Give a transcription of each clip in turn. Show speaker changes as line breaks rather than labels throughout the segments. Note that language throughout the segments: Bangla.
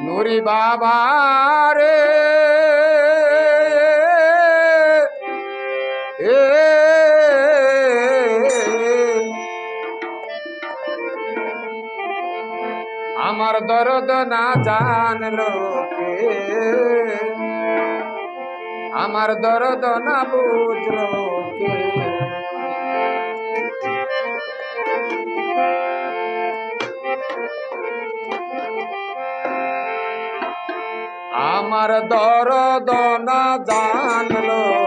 নুরি বাবা রে আমার দরদ না জানলো আমার দরদ না বুঝলো কে আমার দরদ না জানলো।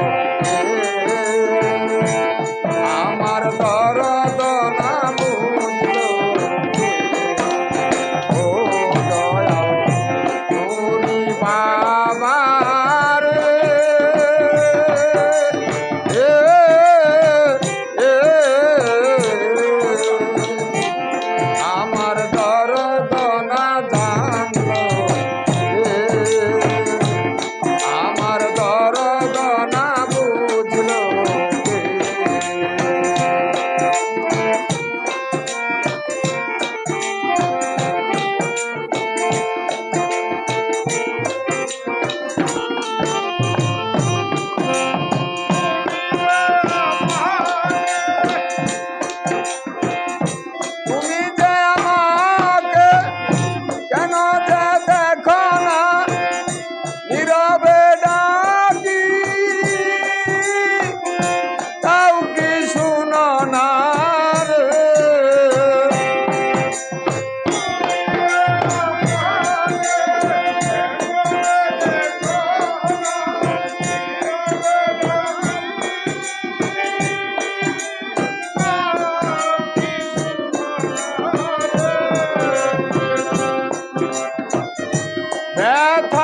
Beta!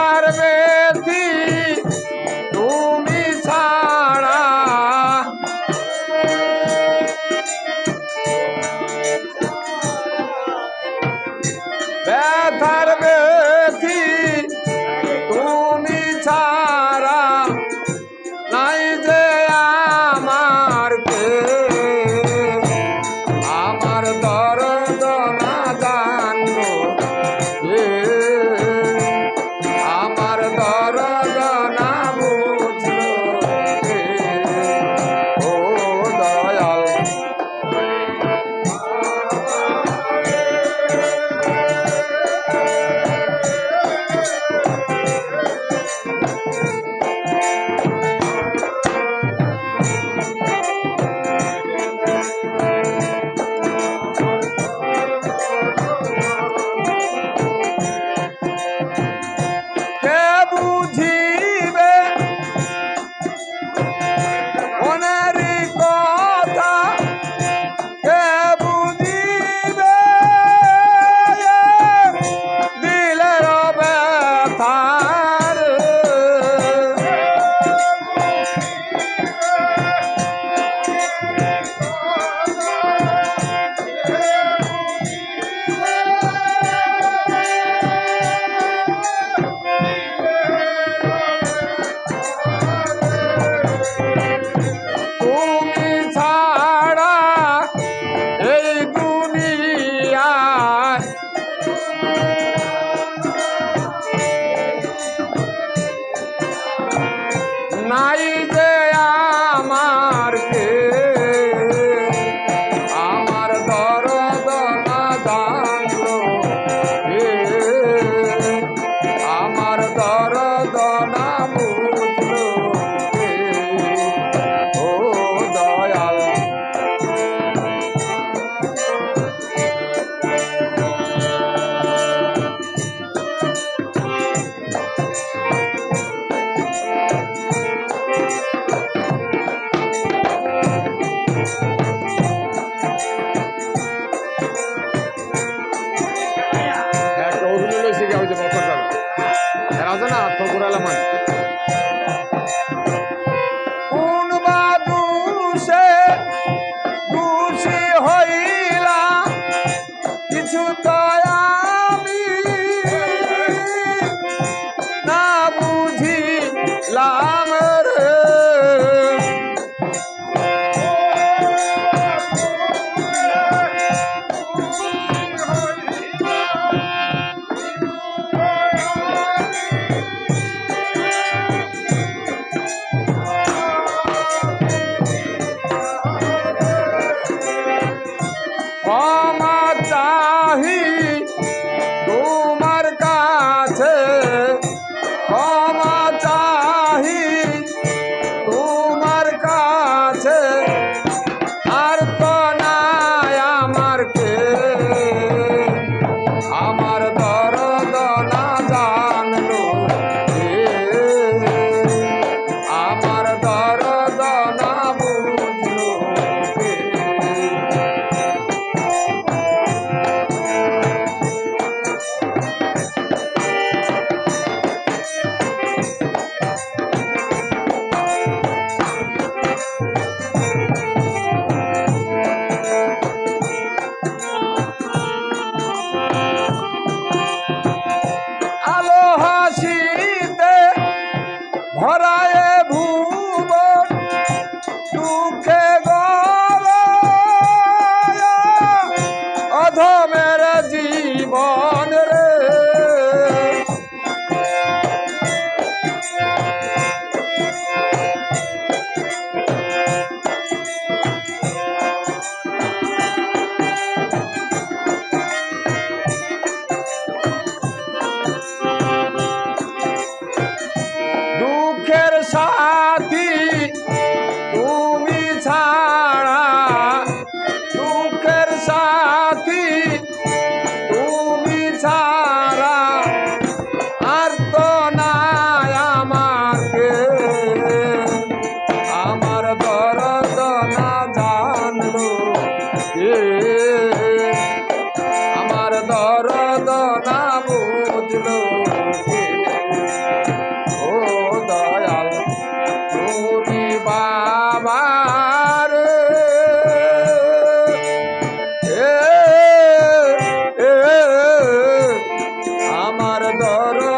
দিব ಅಪ್ಪರ್ತಾವ ಯಾರಾದನ ಆತ್ಮ ಗುರಲ್ಲ ಮಾಡಿ বুঝলো ও দয়াল তুমি বাবার আমার
দর